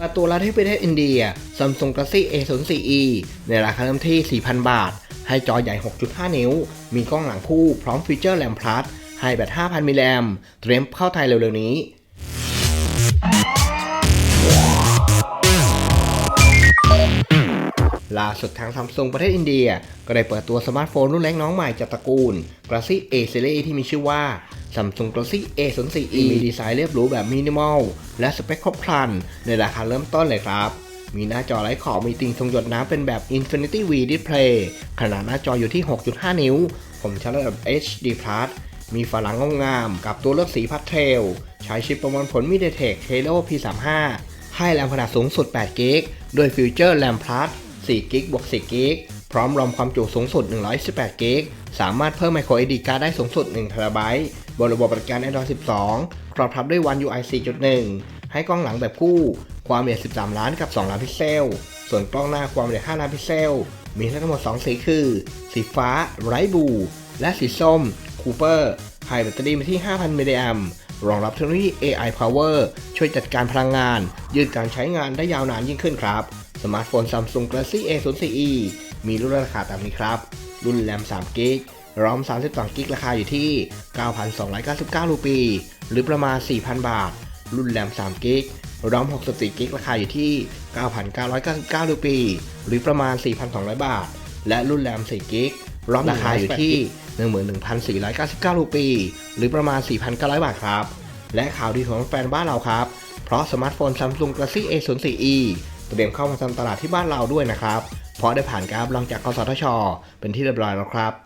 มาตัวละที่ประเทศอินเดีย Samsung Galaxy A04e ในราคาเริ่มที่ 4,000 บาท ให้จอใหญ่ 6.5 นิ้ว มีกล้องหลังคู่พร้อมฟีเจอร์แรมพลัสให้แบต 5,000 มิลลิแอมเตรียมเข้าไทยเร็วๆนี้ล่าสุดทางซัมซุงประเทศอินเดีย ก็ได้เปิดตัวสมาร์ทโฟนรุ่นเล็กน้องใหม่จากตระกูล Galaxy A Series ที่มีชื่อว่า Samsung Galaxy A04e มีดีไซน์เรียบหรูแบบมินิมอล และสเปคครบครัน ในราคาเริ่มต้นเลยครับ มีหน้าจอไร้ขอบมีติ่งทรงหยดน้ำเป็นแบบ Infinity V Display ขนาดหน้าจออยู่ที่ 6.5 นิ้ว ผมชัดระดับ HD Plus มีฝาหลังงามๆกับตัวเลือกสีพัดเทล ใช้ชิปประมวลผล MediaTek Helio P35 ให้แรมขนาดสูงสุด8กิกด้วยฟิวเจอร์แรมพลัส4กิกบวก4กิกพร้อมรอมความจุสูงสุด118กิกสามารถเพิ่ม micro SD card ได้สูงสุด1 t b บนระบบปฏิบัติการ Android 12ครอบทับด้วย One UI 4.1 ให้กล้องหลังแบบคู่ ความละเอียด 13 ล้านกับ 2 ล้านพิกเซล ส่วนกล้องหน้าความละเอียด 5 ล้านพิกเซล มีทั้งหมด 2 สีคือ สีฟ้าไรบู และสีส้มคูเปอร์ให้แบตเตอรี่มาที่ 5,000มิลลิแอมรองรับเทคโนโลยี AI Power ช่วยจัดการพลังงาน ยืดการใช้งานได้ยาวนานยิ่งขึ้นครับ สมาร์ทโฟน Samsung Galaxy A04e มีรุ่นราคาตามนี้ครับ รุ่นแรม3กิก รอม 32 กิก ราคาอยู่ที่ 9,299 รูปี หรือประมาณ 4,000 บาท รุ่นแรม 3 กิกรอม 64 กิก ราคาอยู่ที่ 9,999 รูปี หรือประมาณ 4,200 บาท และรุ่นแรม 4 กิกรอมราคาอยู่ที่ 11,499 รูปี หรือประมาณ 4,900 บาทครับ และข่าวดีของแฟนบ้านเราครับ เพราะสมาร์ทโฟน Samsung Galaxy A04e เตรียมเข้ามาทำตลาดที่บ้านเราด้วยนะครับ เพราะได้ผ่านการรับรองจากกสทช เป็นที่เรียบร้อยแล้วครับ